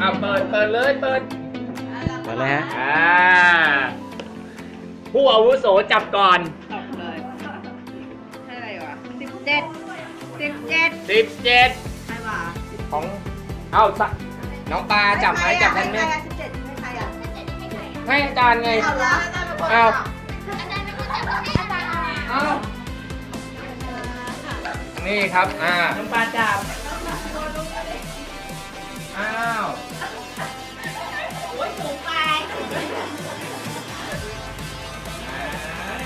อะเปิดเปิดเลยเปิดมาเลยฮะอ่าผู้อาวุโสจับก่อนตกเลยเท่าไหร่วะสิบเจ็ดสิบเจ็ดสิบเจ็ดใช่ป่ะของเอ้าสะน้องปลาจับไหมจับกันไหมสิบเจ็ดไม่ใครอะให้อาจารย์ไงเอาละเอ้าเอ้านี่ครับ อ่า น้ำปลาจับ อ้าว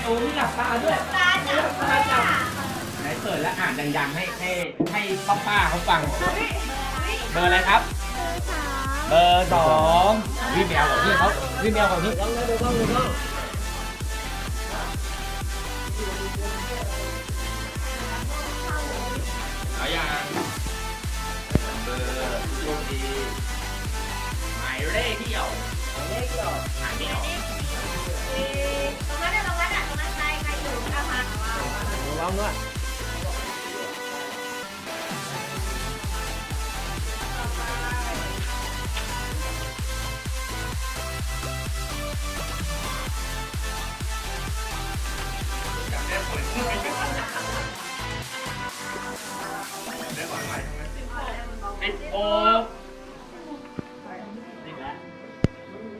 โอ้มีหลับตาด้วยไหนเปิดแล้วอ่านดังๆให้ให้ให้ป้าป้าๆเขาฟัง เบอร์อะไรครับ เบอร์สองพี่แมวของพี่เขาพี่แมวของพี่ต้องดูต้องดูต้อง ระวังด้วยสิบหก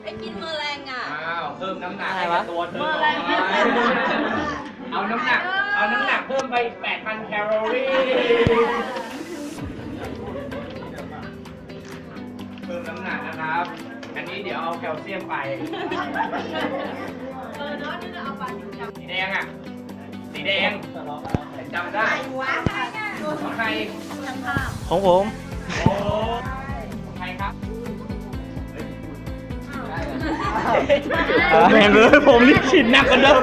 ไอ้กินแมลงอะ อ้าว เพิ่มน้ำหนักอะไรให้วะกับตัวเธอหน่อยเอาน้ำหนัก เอาน้ำหนักเพิ่มไป8,000แคลอรี่เพิ่มน้ำหนักนะครับ อันนี้เดี๋ยวเอาแคลเซียมไป เออเนาะนี่เราเอาปลาจริงจังสีแดงอะ สีแดงจำได้หัวใครเนี่ยของใครทั้งภาพของผม โอ้ของใครครับแม่งเลยผมรีบฉีดหนักกว่าเดิม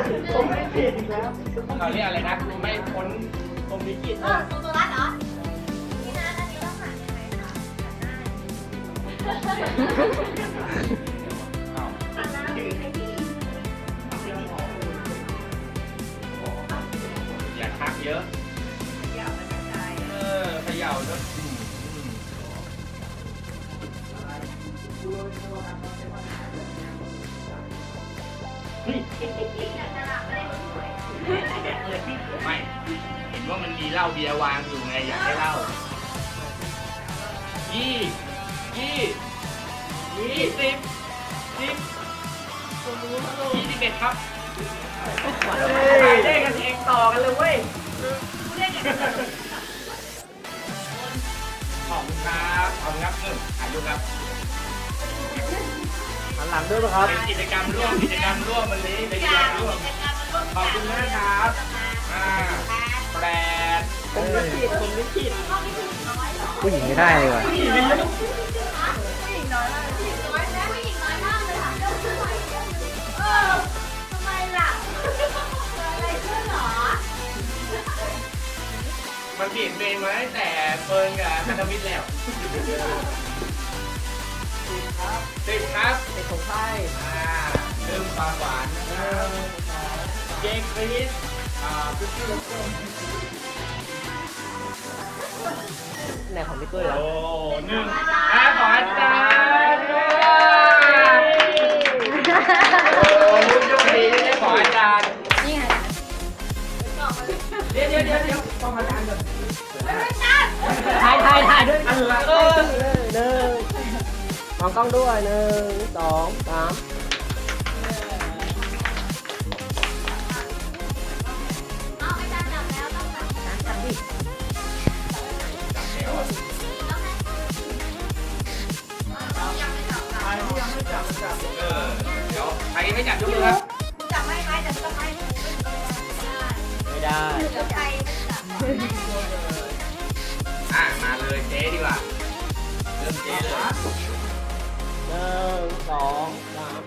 เราเรียกอะไรนะไม่พ้นตรงนี้กิจเออตัวตัวรัดเหรอ นี่นะอันนี้ต้องหันยังไงคะหันหน้าหันหน้าให้พี่อย่าทักเยอะอย่ามันกระจายเออเขย่าด้วย ไม่ เห็นว่ามันมีเหล้าเบียร์วางอยู่ไงอยากให้เหล้ายี่ยี่ยี่สิบสิบยี่สิบเอ็ดครับไปเล่นกันเองต่อกันเลยเว้ยขอบคุณครับขอบคุณครับหนึ่งถ่ายรูครับหันหลังด้วยป่ะครับ เป็นกิจกรรมร่วมกิจกรรมร่วมวันนี้เป็นกิจกรรมร่วม ขอบคุณมากครับอ่าแปดผมลิขิตผมลิขิตผู้หญิงไม่ได้เลยว่ะผู้หญิงน้อยมากผู้หญิงน้อยผู้หญิงน้อยนะผู้หญิงน้อยมากเลยค่ะเออทำไมล่ะเกิดอะไรขึ้นเหรอมันเปลี่ยนเบนมาตั้งแต่เฟิร์นกับพันธมิตรแล้วสิบครับเป็นของไทยอ่าเริ่มความหวานนะครับ เจคคริสอ่าพิซซี่โลโก้ไหนของพี่ตุ้ยเหรอโอ้หนึ่งอ่าขออาจารย์ด้วยโอ้ผู้โชคดีที่ได้ขออาจารย์นี่ไงเดี๋ยวเดี๋ยวเดี๋ยวเดี๋ยวต้องอาจารย์ก่อนถ่ายถ่ายถ่ายด้วยกันเออหนึ่งมองกล้องด้วยหนึ่งสองสาม เดี๋ยวใครไม่จับยกมือครับจับไม่ไหมแต่ต้องไม่ไม่ได้เดี๋ยวใครไม่จับอะมาเลยเจ๊ดีกว่าเริ่มเจ๊เลยหนึ่งสองสาม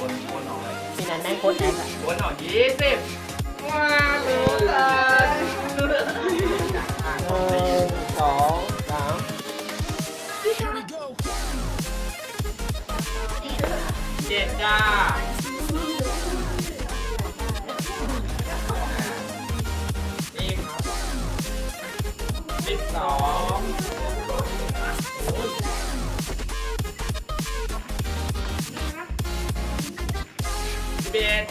วนวนหน่อยพี่นันแม่งโคตรแอคอะวนหน่อยยี่สิบว้าเลย จ้า นี่ครับสิบสองสิบเอ็ด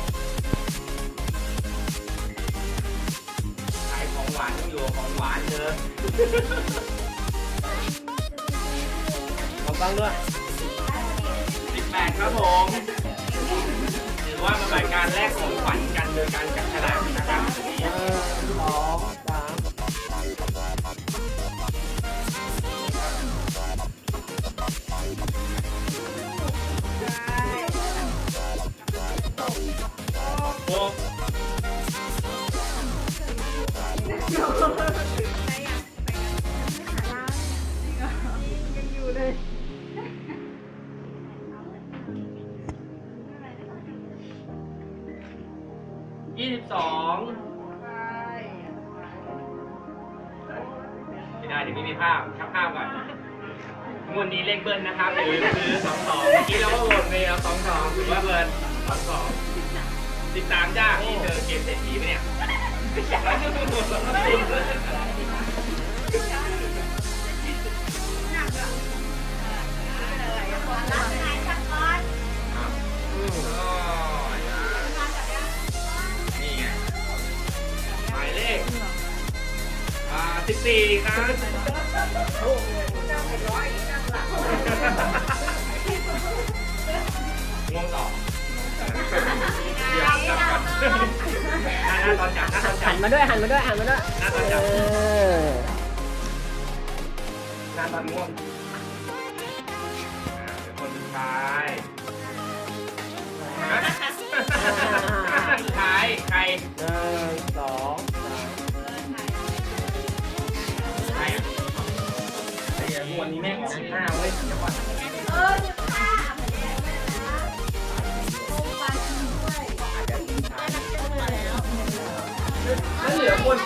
ขายของหวานต้องอยู่ของหวานเถอะมองกล้งด้วยสิบแปดครับผม ว่ามันเป็นการแลกของขวัญกันโดยการจับฉลากนะครับ ยี่สิบสองไม่ได้เดี๋ยวไม่มีภาพชักภาพก่อนงวดนี้เลขเบิ้ลนะครับหรือคือสองสองเมื่อกี้เราก็โหวตไปเอาสองสองถือว่าเบิ้ลสองสองติดตามจ้าที่เจอเกมเศรษฐีไหมเนี่ยนี่ สี่ครับง่วงต่อหันมาด้วยหันมาด้วยหันมาด้วยหน้าตอนจับหน้าตอนง่วงคนสุดท้าย สิบห้าเว้ยเดี๋ยวก่อนเออจุดห้าอ้ปลาด้วยอาจจะทิ้งท้ายมาแล้วแล้วเหลือคน